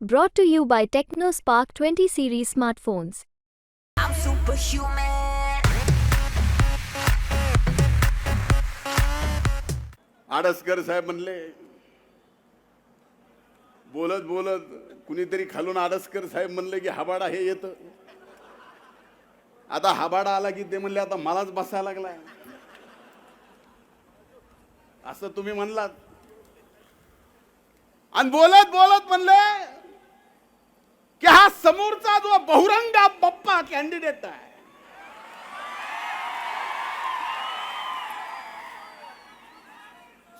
Brought to you by TechnoSpark 20 series smartphones. I'm superhuman. Adaskar साहेब म्हणले बोलत बोलत कुणीतरी खालून आडसकर साहेब म्हणले की हाबाडा हे येत आता हाबाडा आला की ते म्हणले आता मलाच बसायला लागलाय असं तुम्ही म्हणलात आणि बोलत बोलत म्हणले की हा समोरचा जो बहुरंगा बप्पा कॅन्डिडेट आहे?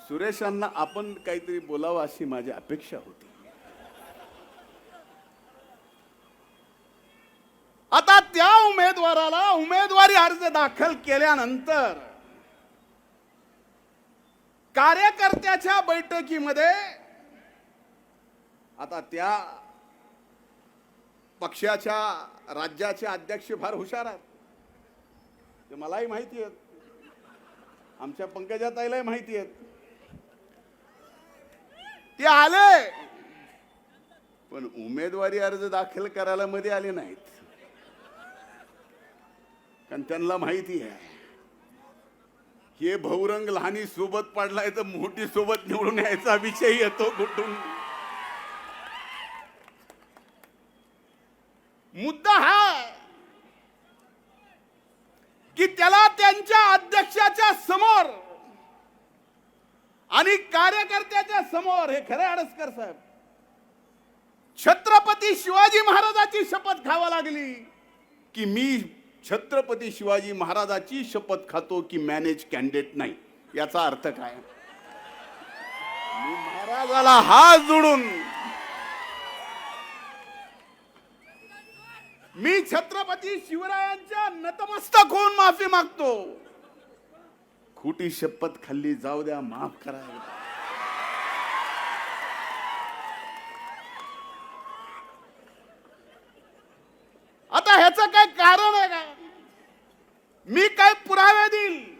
सुरेशांना आपण काहीतरी बोलावं अशी माझी अपेक्षा होती. आता त्या उमेदवाराला उमेदवारी अर्ज दाखल केल्यानंतर कार्यकर्त्याच्या बैठकीमध्ये आता त्या पक्षाच्या राज्याचे अध्यक्ष फार हुशार आहेत. ते मलाही माहिती आहेत. आमच्या पंकजाताईलाही माहिती आहेत. ते आले! पण उमेदवारी अर्ज दाखल करायला मध्ये आले नाहीत. कारण त्यांना माहिती आहे. हे बहुरंग लहानी सोबत पडलाय तर मोठी सोबत निवडून यायचा विषय येतो कुठून? मुद्दा हा की त्याला त्यांच्या अध्यक्षाच्या समोर आणि कार्यकर्त्याच्या समोर हे खरे आडसकर साहेब छत्रपती शिवाजी महाराजाची शपथ खावा लागली की मी छत्रपती शिवाजी महाराजाची शपथ खातो की मॅनेज कॅन्डिडेट नाही. याचा अर्थ काय? महाराजाला हात जोडून मी छत्रपती शिवरायांच्या नतमस्तक होऊन माफी मागतो. खोटी शपथ खाल्ली जाऊ द्या माफ करा. आता ह्याचं काय कारण आहे का? मी काय पुरावे देईल?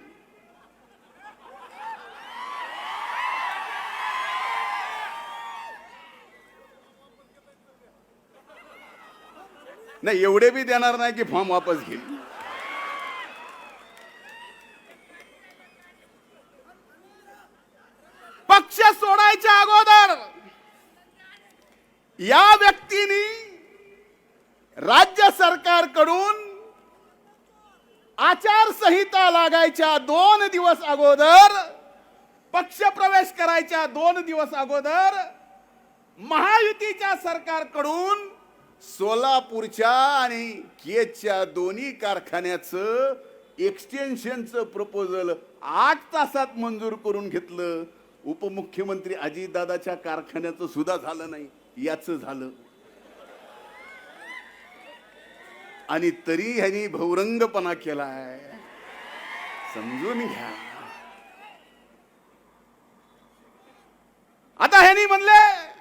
नाही एवढे बी देणार नाही की फॉर्म वापस घेईल. पक्ष सोडायच्या अगोदर या व्यक्तीनी राज्य सरकारकडून आचारसंहिता लागायच्या दोन दिवस अगोदर पक्ष प्रवेश करायच्या दोन दिवस अगोदर महायुतीच्या सरकारकडून सोलापूरच्या आणि केजच्या दोन्ही कारखान्याचं एक्सटेन्शनचं प्रपोजल आठ तासात मंजूर करून घेतलं. उपमुख्यमंत्री अजितदादाच्या कारखान्याचं सुद्धा झालं नाही. याचं झालं. आणि तरी ह्यांनी भौरंगपणा केलाय. समजून घ्या. आता ह्यांनी म्हणले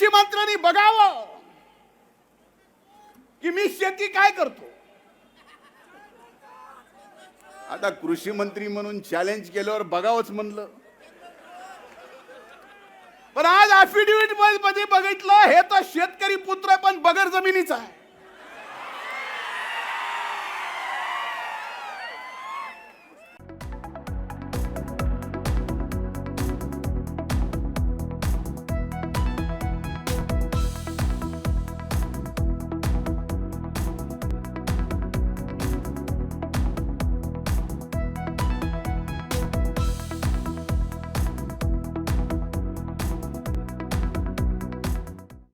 कृषी मंत्र्यांनी बघावं की मी शेती काय करतो. आता कृषी मंत्री म्हणून चॅलेंज केल्यावर बघावंच म्हणलं. पण आज अफिडेव्हिटमध्ये बघितलं हे तर शेतकरी पुत्र पण बगर जमिनीचा आहे.